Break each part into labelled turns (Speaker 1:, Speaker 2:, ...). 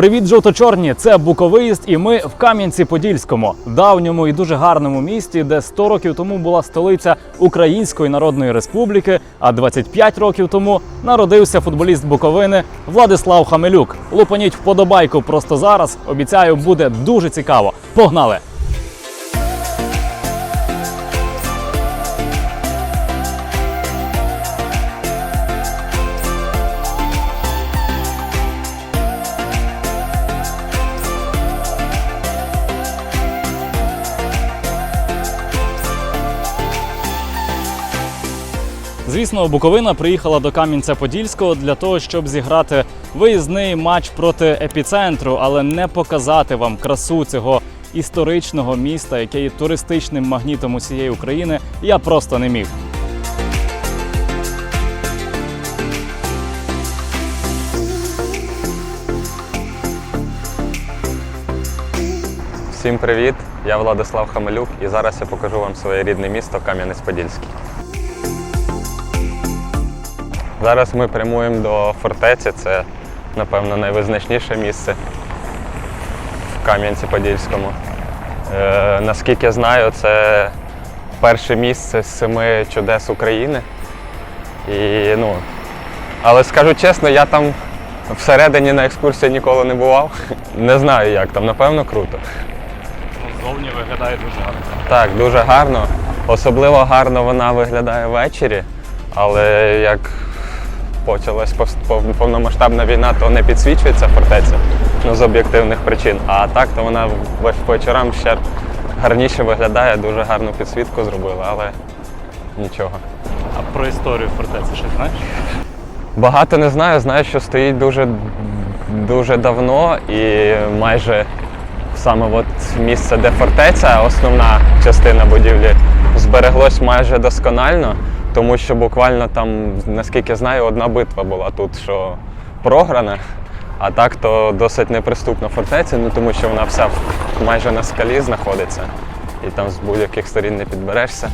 Speaker 1: Привіт, жовто-чорні! Це Буковиїзд, і ми в Кам'янці-Подільському, давньому і дуже гарному місті, де 100 років тому була столиця Української Народної Республіки, а 25 років тому народився футболіст Буковини Владислав Хамелюк. Лупаніть вподобайку просто зараз. Обіцяю, буде дуже цікаво. Погнали! Звісно, Буковина приїхала до Кам'янця-Подільського для того, щоб зіграти виїзний матч проти епіцентру, але не показати вам красу цього історичного міста, яке є туристичним магнітом усієї України. Я просто не міг.
Speaker 2: Всім привіт! Я Владислав Хамелюк і зараз я покажу вам своє рідне місто Кам'янець-Подільський. Зараз ми прямуємо до фортеці. Це, напевно, найвизначніше місце в Кам'янці-Подільському. Е, наскільки знаю, це перше місце з семи чудес України. І, ну, але скажу чесно, я там всередині на екскурсії ніколи не бував. Не знаю, як там, напевно, круто.
Speaker 1: Зовні виглядає дуже гарно.
Speaker 2: Так, дуже гарно. Особливо гарно вона виглядає ввечері, але як почалась пов- пов- повномасштабна війна, то не підсвічується фортеця ну, з об'єктивних причин. А так, то вона вечорам ще гарніше виглядає, дуже гарну підсвітку зробила, але нічого.
Speaker 1: А про історію фортеці ще знаєш?
Speaker 2: Багато не знаю, знаю, що стоїть дуже, дуже давно і майже саме от місце, де фортеця, основна частина будівлі, збереглось майже досконально, тому що буквально там, наскільки знаю, одна битва була тут, що програна. А так то досить неприступна фортеця, ну тому що вона вся майже на скалі знаходиться, і там з будь-яких сторін не підберешся.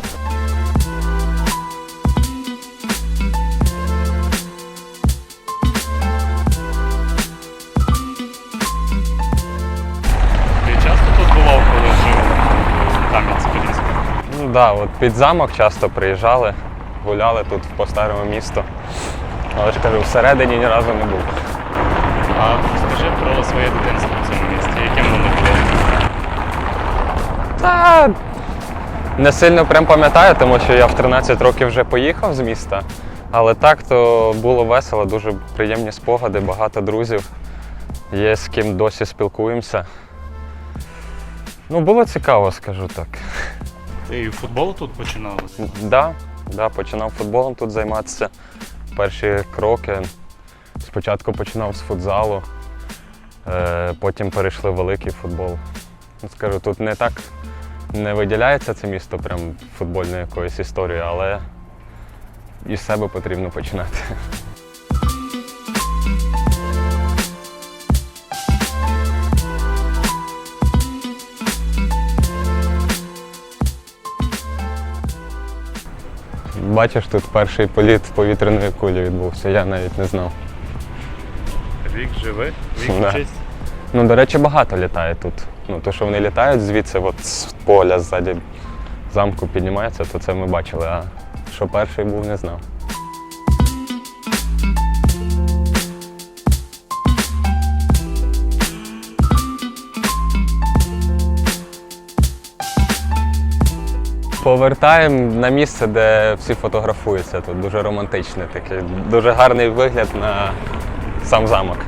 Speaker 1: У Кам'янці-Подільському?
Speaker 2: Ну так, да, от під замок часто приїжджали, гуляли тут по старому місту. Але ж кажу, всередині ні разу не був.
Speaker 1: А скажи про своє дитинство в цьому місті. Яким воно було?
Speaker 2: Та не сильно прям пам'ятаю, тому що я в 13 років вже поїхав з міста. Але так то було весело, дуже приємні спогади, багато друзів. Є з ким досі спілкуємося. Ну, було цікаво, скажу так.
Speaker 1: Ти і футбол тут починав?
Speaker 2: Да, да, починав футболом тут займатися. Перші кроки. Спочатку починав з футзалу, е, потім перейшли в великий футбол. Ну, Скажу, тут не так не виділяється це місто прям футбольною якоюсь історією, але із себе потрібно починати. Бачиш, тут перший політ повітряної кулі відбувся, я навіть не знав.
Speaker 1: Вік живе,
Speaker 2: вік Да. честь? Ну, до речі, багато літає тут. Ну, то, що вони літають звідси, от з поля ззаді замку піднімається, то це ми бачили. А що перший був, не знав. Повертаємо на місце, де всі фотографуються. Тут дуже романтичне таке, дуже гарний вигляд на сам замок.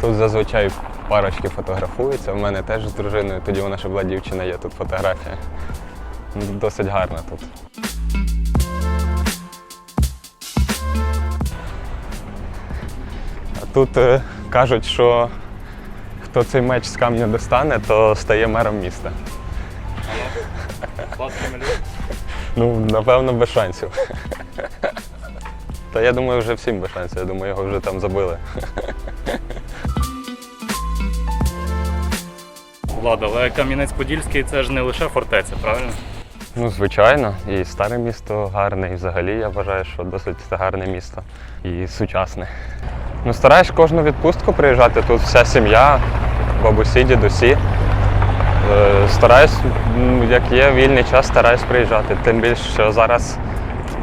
Speaker 2: Тут зазвичай парочки фотографуються. У мене теж з дружиною, тоді вона ще була дівчина, є тут фотографія. Досить гарно тут. А тут е, кажуть, що хто цей меч з камня достане, то стає мером міста. Ну, напевно, без шансів. Та я думаю, вже всім без шансів. Я думаю, його вже там забили.
Speaker 1: Влада, але Кам'янець-Подільський це ж не лише фортеця, правильно?
Speaker 2: Ну, звичайно, і старе місто гарне, і взагалі я вважаю, що досить гарне місто і сучасне. Ну, стараюсь кожну відпустку приїжджати. Тут вся сім'я, бабусі, дідусі. Е, Стараюсь, як є вільний час, стараюсь приїжджати. Тим більше, що зараз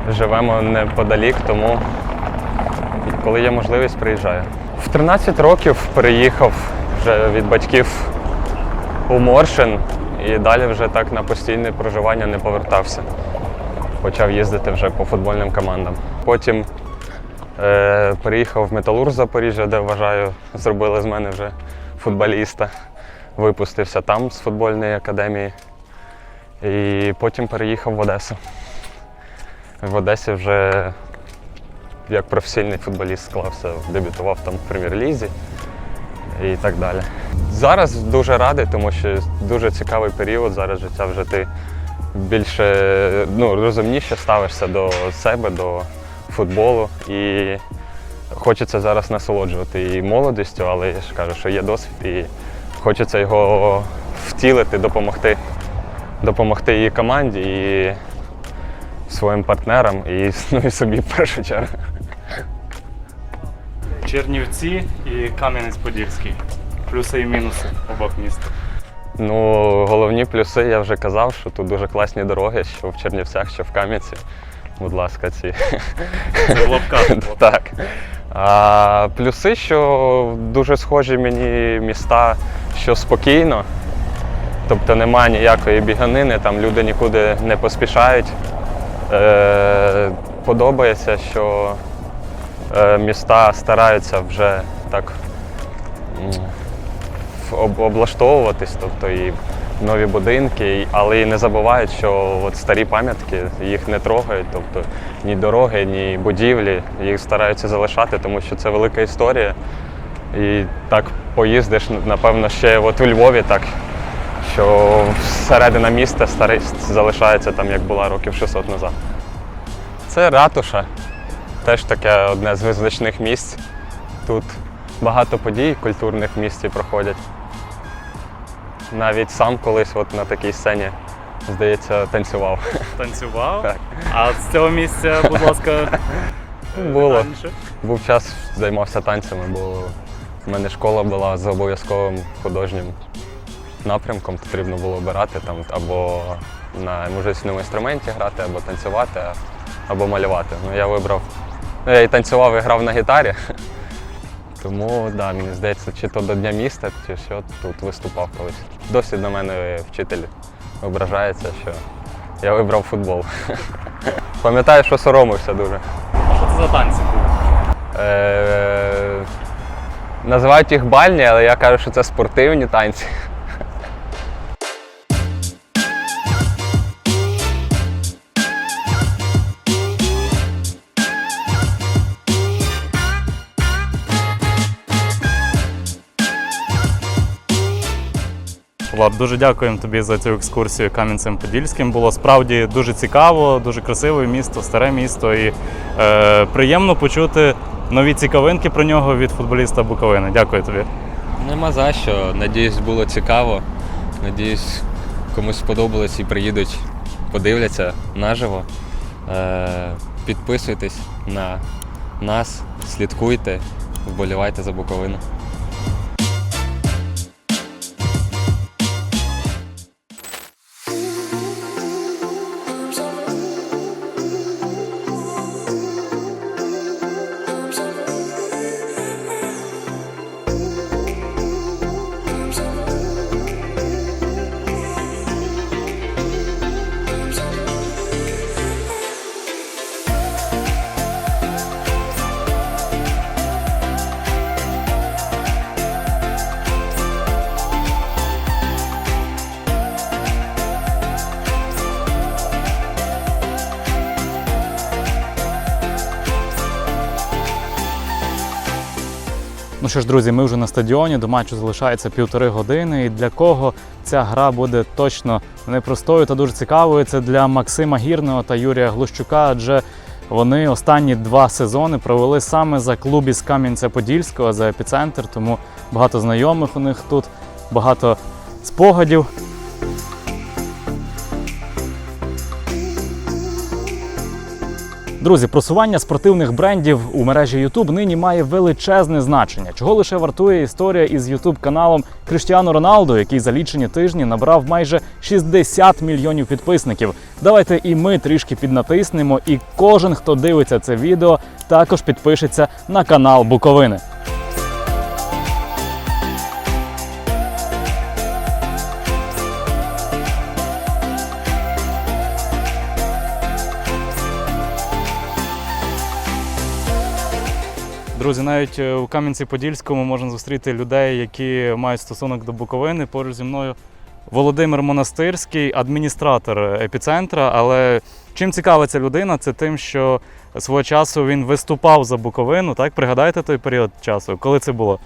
Speaker 2: живемо неподалік, тому коли є можливість, приїжджаю. В 13 років переїхав вже від батьків у Моршин і далі вже так на постійне проживання не повертався. Почав їздити вже по футбольним командам. Потім е, переїхав в Металург Запоріжжя, де вважаю, зробили з мене вже футболіста. Випустився там з футбольної академії. І потім переїхав в Одесу. В Одесі вже як професійний футболіст склався, дебютував там в прем'єр-лізі і так далі. Зараз дуже радий, тому що дуже цікавий період. Зараз життя вже ти більше ну, розумніше ставишся до себе, до футболу. І хочеться зараз насолоджувати і молодістю, але я ж кажу, що є досвід і хочеться його втілити, допомогти, допомогти і команді, і своїм партнерам, і, ну, і собі в першу чергу.
Speaker 1: Чернівці і Кам'янець-Подільський. Плюси і мінуси обох міст.
Speaker 2: Ну, головні плюси я вже казав, що тут дуже класні дороги, що в Чернівцях, що в Кам'янці. Будь ласка, ці.
Speaker 1: Це в лапках.
Speaker 2: так. А, плюси, що дуже схожі мені міста, що спокійно. Тобто немає ніякої біганини, там люди нікуди не поспішають. Е, подобається, що е, міста стараються вже так облаштовуватись, тобто і нові будинки, але і не забувають, що от старі пам'ятки їх не трогають, тобто ні дороги, ні будівлі, їх стараються залишати, тому що це велика історія. І так поїздиш, напевно, ще от у Львові, так що середина міста старість залишається там, як була років 600 назад. Це ратуша, теж таке одне з визначних місць. Тут багато подій культурних в місті проходять. Навіть сам колись от на такій сцені, здається, танцював.
Speaker 1: Танцював.
Speaker 2: Так.
Speaker 1: А з цього місця, будь ласка,
Speaker 2: Було.
Speaker 1: детальніше.
Speaker 2: Був час, займався танцями, бо в мене школа була з обов'язковим художнім напрямком. Потрібно було обирати там або на музичному інструменті грати, або танцювати, або малювати. Ну, я вибрав. Ну, я і танцював, і грав на гітарі. Тому да, мені здається, чи то до Дня міста, чи що тут виступав колись. Досі до мене вчитель ображається, що я вибрав футбол. Пам'ятаю, що соромився дуже.
Speaker 1: А що це за танці були?
Speaker 2: Е, Називають їх бальні, але я кажу, що це спортивні танці.
Speaker 1: Влад, дуже дякуємо тобі за цю екскурсію Кам'янцем Подільським. Було справді дуже цікаво, дуже красиве місто, старе місто і е, приємно почути нові цікавинки про нього від футболіста Буковини. Дякую тобі.
Speaker 3: Нема за що. Надіюсь, було цікаво. Надіюсь, комусь сподобалось і приїдуть, подивляться наживо. Е, підписуйтесь на нас, слідкуйте, вболівайте за Буковину.
Speaker 1: Що ж, друзі, ми вже на стадіоні. До матчу залишається півтори години. І для кого ця гра буде точно непростою та дуже цікавою, це для Максима Гірного та Юрія Глущука, адже вони останні два сезони провели саме за клуб з Кам'янця-Подільського, за епіцентр. Тому багато знайомих у них тут, багато спогадів. Друзі, просування спортивних брендів у мережі YouTube нині має величезне значення. Чого лише вартує історія із YouTube каналом Криштіану Роналду, який за лічені тижні набрав майже 60 мільйонів підписників. Давайте і ми трішки піднатиснемо, і кожен, хто дивиться це відео, також підпишеться на канал Буковини. Друзі, навіть е, у Кам'янці-Подільському можна зустріти людей, які мають стосунок до Буковини. Поруч зі мною Володимир Монастирський, адміністратор епіцентра. Але чим цікава ця людина, це тим, що свого часу він виступав за Буковину. Так, пригадаєте той період часу? Коли це було?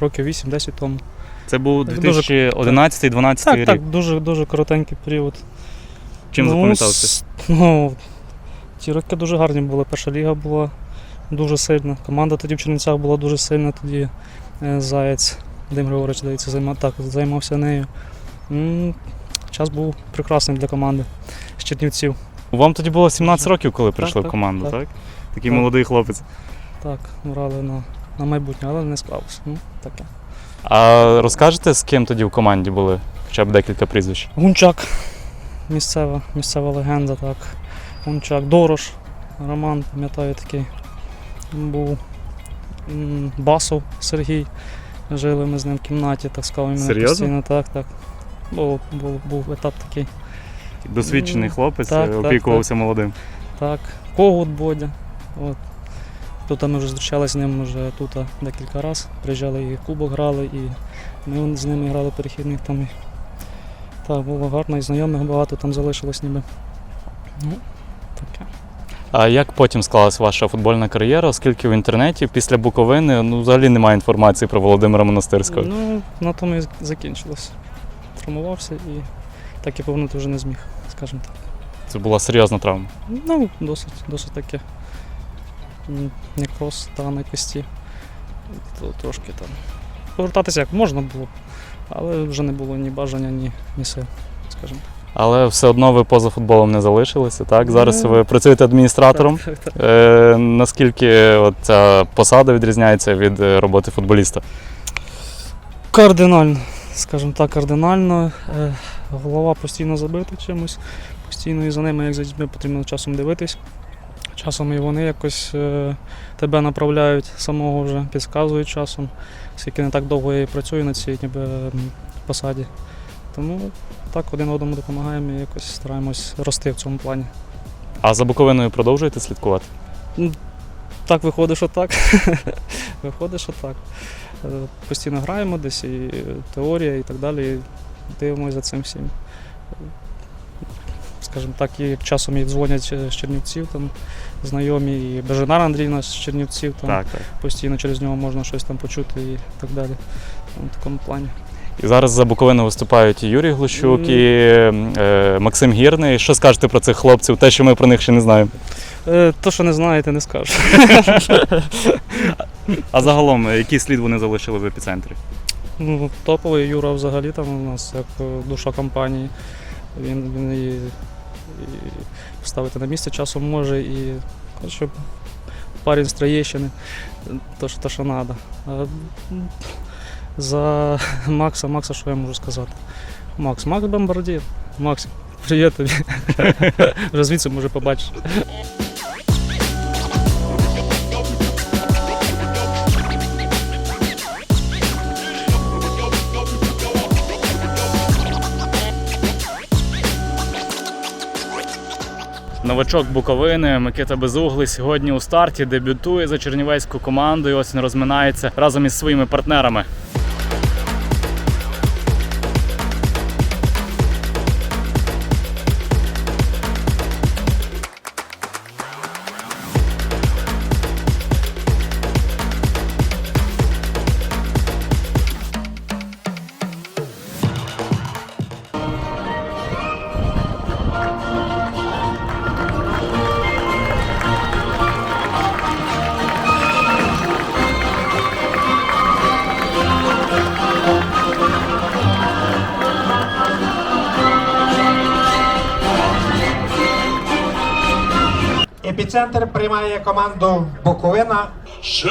Speaker 4: Років 8-10 тому.
Speaker 1: Це був 2011-2012
Speaker 4: Так,
Speaker 1: рік.
Speaker 4: так, дуже дуже коротенький період.
Speaker 1: Чим
Speaker 4: ну,
Speaker 1: запам'ятався?
Speaker 4: Ну, ті роки дуже гарні були. Перша ліга була дуже сильна. Команда тоді в Чернівцях була дуже сильна, тоді е, Заєць, Дим Григорович, здається, займа, так, займався нею. Час був прекрасний для команди з Чернівців.
Speaker 1: Вам тоді було 17 років, коли прийшли в команду, так?
Speaker 4: так.
Speaker 1: Такий
Speaker 4: Так.
Speaker 1: молодий хлопець.
Speaker 4: Так, грали на, на майбутнє, але не склалося. Ну, таке.
Speaker 1: А розкажете, з ким тоді в команді були? Хоча б декілька прізвищ.
Speaker 4: Гунчак, місцева, місцева легенда, так. Гунчак, Дорош, Роман, пам'ятаю такий. Був Басов Сергій. Жили ми з ним в кімнаті, так сказав, мене
Speaker 1: Серйозно?
Speaker 4: постійно. Так, так. Був, був, був етап такий.
Speaker 1: Досвідчений хлопець,
Speaker 4: так,
Speaker 1: е,
Speaker 4: так,
Speaker 1: опікувався молодим.
Speaker 4: Так. Когут Бодя. От. Тут ми вже зустрічалися з ним вже тут декілька разів. Приїжджали і кубок грали, і ми з ними грали перехідних там. Так, було гарно, і знайомих багато там залишилось ніби. Ну, таке.
Speaker 1: А як потім склалась ваша футбольна кар'єра, оскільки в інтернеті після Буковини ну, взагалі немає інформації про Володимира Монастирського?
Speaker 4: Ну, на тому і закінчилось. Травмувався і так і повернути вже не зміг, скажімо так.
Speaker 1: Це була серйозна травма.
Speaker 4: Ну, досить, досить таке. Некроз та на кості. То трошки там. Повертатися як можна було, але вже не було ні бажання, ні, ні сил, скажімо так.
Speaker 1: Але все одно ви поза футболом не залишилися, так? Зараз
Speaker 4: Ну,
Speaker 1: ви працюєте адміністратором. Е, наскільки от ця посада відрізняється від е, роботи футболіста?
Speaker 4: Кардинально, скажімо так, кардинально. Е, Голова постійно забита чимось, постійно і за ними, як за дітьми, потрібно часом дивитись. Часом і вони якось е, тебе направляють самого вже, підказують часом, оскільки не так довго я і працюю на цій ніби, посаді. Тому так один одному допомагаємо і якось стараємось рости в цьому плані.
Speaker 1: А за Буковиною продовжуєте слідкувати?
Speaker 4: Так виходить, що так. виходить, що так. Е, Постійно граємо десь і теорія і так далі. Дивимося за цим всім. Скажімо так, і часом і дзвонять з Чернівців, там, знайомі, і Бежанар Андрійна з Чернівців, там,
Speaker 1: так.
Speaker 4: постійно через нього можна щось там почути і так далі. В такому плані.
Speaker 1: І зараз за Буковину виступають і Юрій Глущук, і е, Максим Гірний. Що скажете про цих хлопців? Те, що ми про них ще не знаємо.
Speaker 4: Е, то, що не знаєте, не скажу.
Speaker 1: А загалом, е, який слід вони залишили в епіцентрі?
Speaker 4: Ну, топовий Юра взагалі там у нас як е, душа компанії. Він, він і, і ставити на місце часом може і коротше, парень з Троєщини, то, що треба. За Макса, Макса, що я можу сказати? Макс, Макс Бомбардір. Макс, привіт тобі. Вже звідси може побачиш.
Speaker 1: Новачок Буковини Микита Безуглий сьогодні у старті дебютує за чернівецьку команду. і Ось він розминається разом із своїми партнерами.
Speaker 5: Епіцентр приймає команду Буковина.
Speaker 6: Ще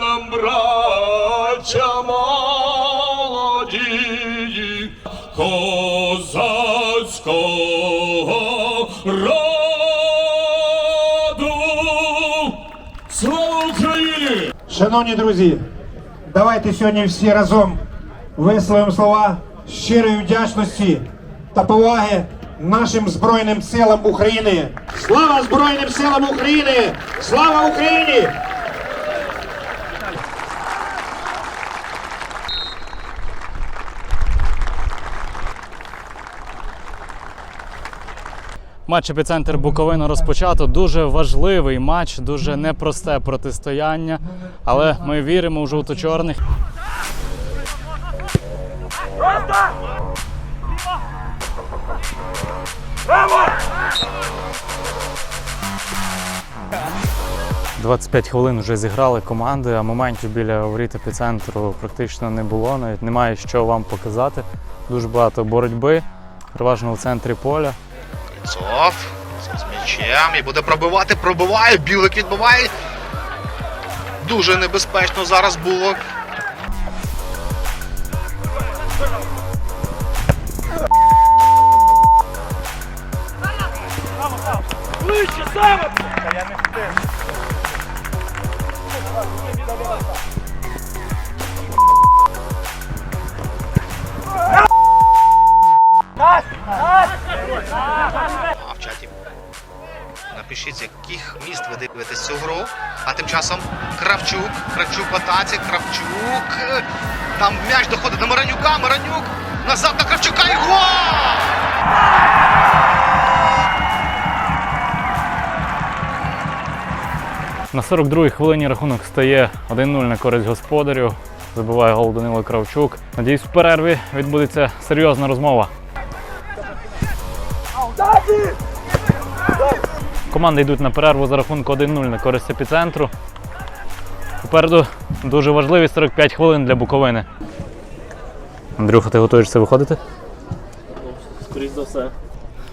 Speaker 6: нам, браття молоді, козацького роду. Слава Україні!
Speaker 5: Шановні друзі, давайте сьогодні всі разом висловимо слова щирої вдячності та поваги нашим Збройним силам України. Слава Збройним силам України! Слава Україні!
Speaker 1: Матч епіцентр Буковина розпочато. Дуже важливий матч, дуже непросте протистояння. Але ми віримо у жовто-чорних. «25 хвилин вже зіграли команди, а моментів біля воріт епіцентру практично не було. Навіть немає що вам показати. Дуже багато боротьби, переважно у центрі поля.
Speaker 7: Цов з м'ячем і буде пробивати, пробиває, білик відбиває. Дуже небезпечно зараз було. А в чаті напишіть, яких міст ви дивитесь цю гру. А тим часом Кравчук, Кравчук в атаці, Кравчук. Е, Там м'яч доходить до Маранюка, Маранюк. Назад на Кравчука і гол!
Speaker 1: На 42-й хвилині рахунок стає 1-0 на користь господарів. Забиває гол Данило Кравчук. Надіюсь, в перерві відбудеться серйозна розмова. Команди йдуть на перерву за рахунку 1-0 на користь епіцентру. Попереду дуже важливі 45 хвилин для Буковини. Андрюха, ти готуєшся виходити?
Speaker 4: Скоріше за все.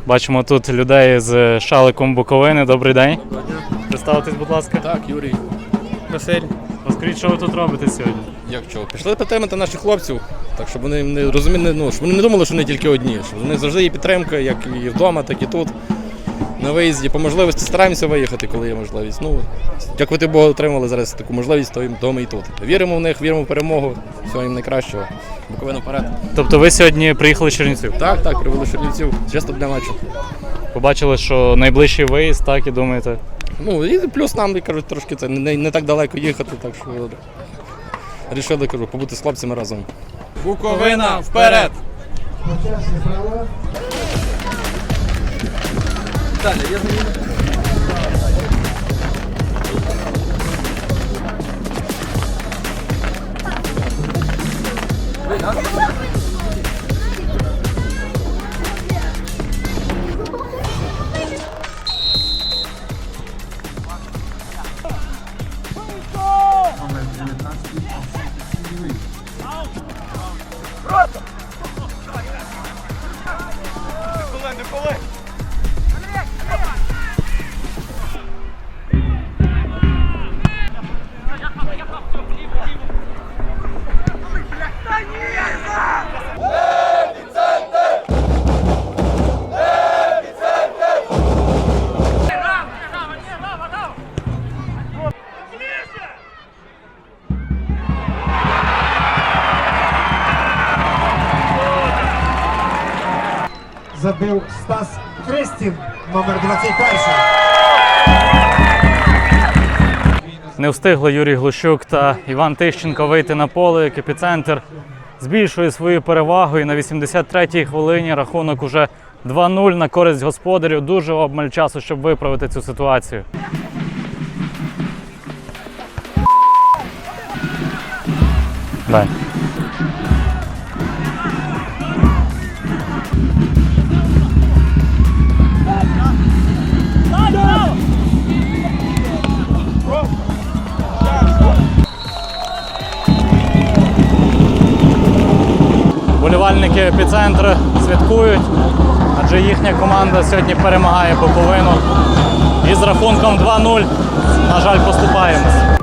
Speaker 1: Бачимо тут людей з шаликом Буковини. Добрий день. Представитись, будь ласка.
Speaker 8: Так, Юрій. Василь.
Speaker 1: Розкажіть, що ви тут робите сьогодні?
Speaker 8: Як чого? Пішли підтримати наших хлопців, так щоб вони не розуміли, ну, щоб вони не думали, що вони тільки одні. Щоб вони завжди є підтримка, як і вдома, так і тут. На виїзді. По можливості стараємося виїхати, коли є можливість. Ну, дякувати Богу, отримали зараз таку можливість, то, їм- то ми і тут. Віримо в них, віримо в перемогу. Всього їм найкращого. Буковину вперед.
Speaker 1: Тобто ви сьогодні приїхали з Чернівців?
Speaker 8: Так, так, привели Чернівців. Чисто для матчу.
Speaker 1: Побачили, що найближчий виїзд, так і думаєте.
Speaker 8: Ну, і плюс нам, кажуть, трошки це не, не так далеко їхати, так що рішили, кажу, побути з хлопцями разом.
Speaker 3: Буковина вперед! Dale, 10 segundos.
Speaker 5: Забив Стас Христін, номер 21.
Speaker 1: Не встигли Юрій Глущук та Іван Тищенко вийти на поле, як епіцентр збільшує свою перевагу і на 83-й хвилині рахунок уже 2-0 на користь господарів. Дуже обмаль часу, щоб виправити цю ситуацію. Дай. Болівальники епіцентру святкують, адже їхня команда сьогодні перемагає Буковину І з рахунком 2-0, на жаль, поступаємось.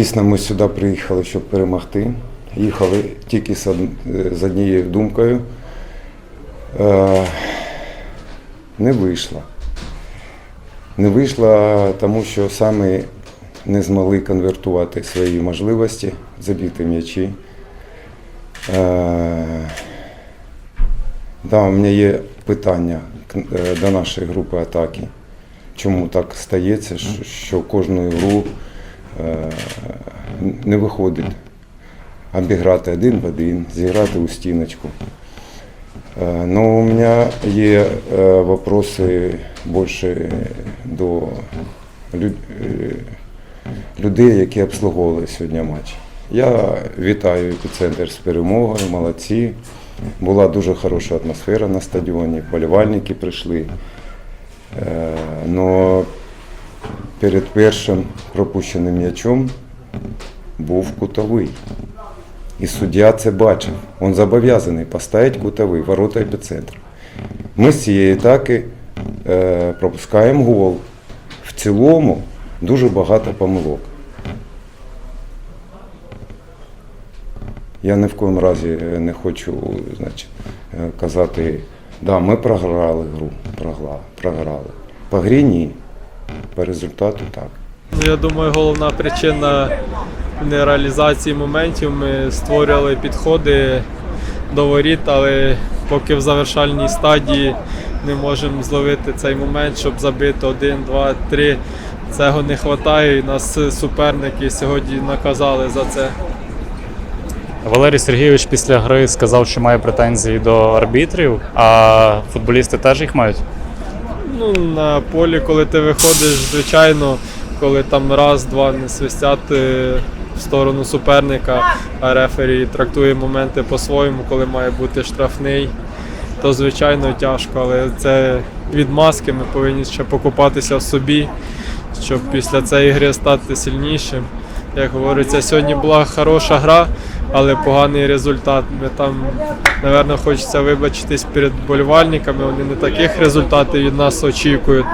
Speaker 9: Дійсно, ми сюди приїхали, щоб перемогти. Їхали тільки з, однією думкою. Е... Не вийшло. Не вийшло, тому що саме не змогли конвертувати свої можливості, забити м'ячі. Е... Да, у мене є питання е, до нашої групи атаки. Чому так стається, що- кожну гру е, не виходить обіграти один в один, зіграти у стіночку. Е, Ну, у мене є е, вопроси більше до е, людей, які обслуговували сьогодні матч. Я вітаю епіцентр з перемогою, молодці. Була дуже хороша атмосфера на стадіоні, болівальники прийшли. Е, Но перед першим пропущеним м'ячом був кутовий. І суддя це бачив. Він зобов'язаний поставити кутовий, ворота епіцентру. Ми з цієї атаки е, пропускаємо гол. В цілому дуже багато помилок. Я ні в коєму разі е, не хочу значить, е, казати, да, ми програли гру, програли, програли. По грі ні, по результату так.
Speaker 10: Ну, Я думаю, головна причина нереалізації моментів. Ми створювали підходи до воріт, але поки в завершальній стадії не можемо зловити цей момент, щоб забити один, два, три. Цього не вистачає. І нас суперники сьогодні наказали за це.
Speaker 1: Валерій Сергійович після гри сказав, що має претензії до арбітрів, а футболісти теж їх мають.
Speaker 10: Ну, на полі, коли ти виходиш, звичайно, коли там раз-два не свистять е, в сторону суперника, а рефері трактує моменти по-своєму, коли має бути штрафний, то звичайно тяжко, але це відмазки, ми повинні ще покупатися в собі, щоб після цієї гри стати сильнішим. Як говориться, сьогодні була хороша гра, але поганий результат. Ми там, напевно, хочеться вибачитись перед болівальниками. Вони не таких результатів від нас очікують.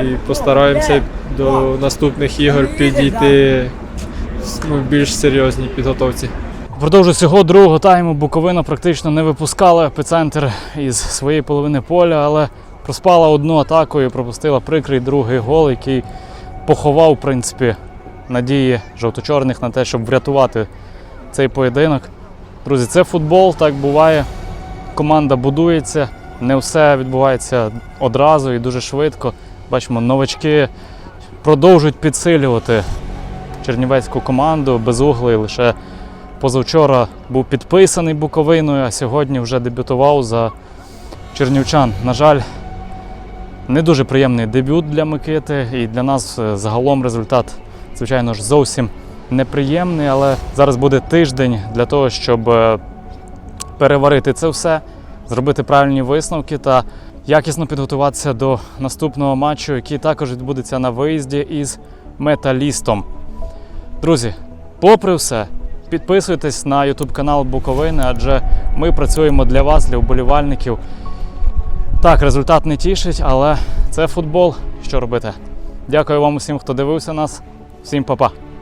Speaker 10: І постараємося до наступних ігор підійти ну, більш серйозній підготовці.
Speaker 1: Впродовж цього другого тайму Буковина практично не випускала епіцентр із своєї половини поля, але проспала одну атаку і пропустила прикрий другий гол, який поховав, в принципі, надії жовто-чорних на те, щоб врятувати цей поєдинок. Друзі, це футбол, так буває. Команда будується, не все відбувається одразу і дуже швидко. Бачимо, новачки продовжують підсилювати чернівецьку команду. Безуглий лише позавчора був підписаний Буковиною, а сьогодні вже дебютував за чернівчан. На жаль, не дуже приємний дебют для Микити, і для нас е, загалом результат, звичайно ж, зовсім неприємний, але зараз буде тиждень для того, щоб е, переварити це все, зробити правильні висновки та якісно підготуватися до наступного матчу, який також відбудеться на виїзді із металістом. Друзі, попри все, підписуйтесь на YouTube канал Буковини, адже ми працюємо для вас, для вболівальників. Так, результат не тішить, але це футбол. Що робити? Дякую вам усім, хто дивився нас. Всім па-па.